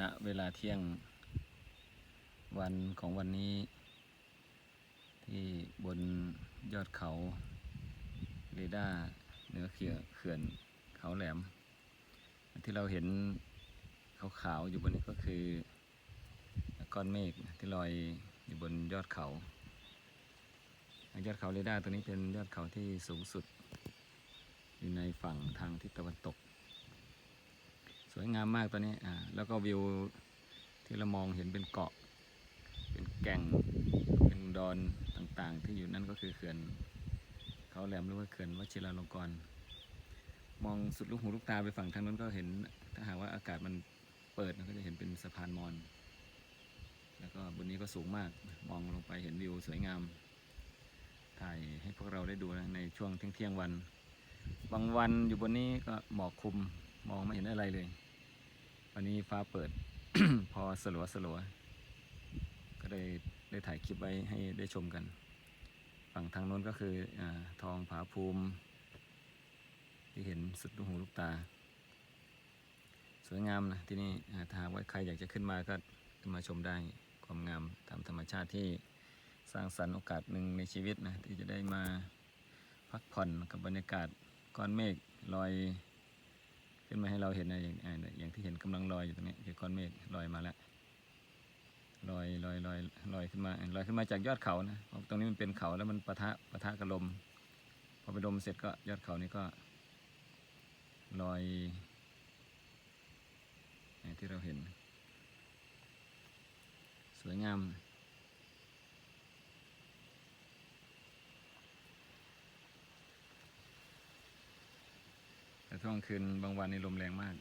ณเวลาเที่ยงวันของวันนี้ ที่บนยอดเขาเรดาเหนือเขื่อนเขื่อนเขาแหลม ที่เราเห็นขาวๆอยู่บนนี้ก็คือ ก้อนเมฆที่ลอยอยู่บนยอดเขา ยอดเขาเรดาตัวนี้เป็นยอดเขาที่สูงสุด อยู่ในฝั่งทางทิศตะวันตก วยงามมากตัวนี้อ่าแล้วก็วิวที่เรามองเห็นเป็นเกาะ เป็นแก่ง เป็นดอนต่างๆ ที่อยู่นั่นก็คือเขื่อนเขาแหลมหรือว่าเขื่อนวชิราลงกรณ์มองสุดลูกหูลูกตาไปฝั่งทางนั้นก็เห็นถ้าหากว่าอากาศมันเปิดมันก็จะเห็นเป็นสะพานมอญแล้วก็บนนี้ก็สูงมากมองลงไปเห็นวิวสวยงาม ถ่ายให้พวกเราได้ดูนะในช่วงเที่ยงวัน บางวันอยู่บนนี้ก็หมอกคลุมมองไม่เห็นอะไรเลย วันนี้ฟ้าเปิด พอสลัวสลัวก็ได้ได้ถ่ายคลิปไว้ให้ได้ชมกัน ฝั่งทางโน้นก็คืออทองผาภูมิ ที่เห็นสุดลูกหูลูกตา สวยงามนะที่นี่ถ้าหากว่าใครอยากจะขึ้นมาก็ขึ้นมาชมได้ความงามตามธรรมชาติที่สร้างสรรค์โอกาสหนึ่งในชีวิตนะที่จะได้มาพักผ่อนกับบรรยากาศก้อนเมฆลอย ขึ้นมาให้เราเห็นนะอย่างอย่างที่เห็นกำลังลอยอยู่ตรงนี้คือก้อนเมฆลอยมาแล้วลอยลอยลอยลอยขึ้นมาลอยขึ้นมาจากยอดเขานะเพราะตรงนี้มันเป็นเขาแล้วมันปะทะปะทะกับลมพอไปลมเสร็จก็ยอดเขานี้ก็ลอยอย่างที่เราเห็น สวยงาม ช่วงคืนบางวันนี่ลมแรงมาก